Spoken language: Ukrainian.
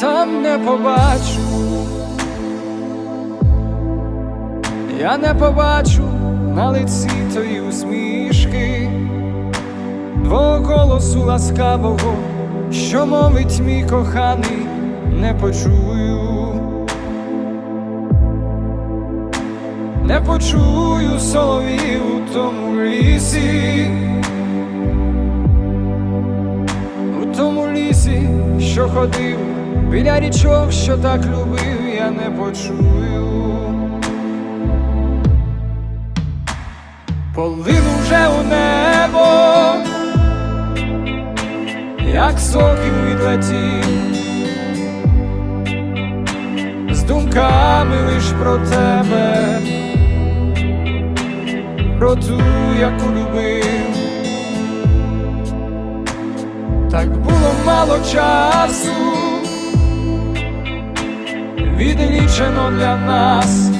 знов не побачу, я не побачу на лиці тої усмішки, твого голосу ласкавого, що мовить мій коханий, не почую. Не почую соловів у тому лісі, що ходив, біля річок, що так любив, я не почую. Полину вже у небо, як сокіл відлетів, з думками лиш про тебе, про ту, яку любив. Так було мало часу, відлічено для нас.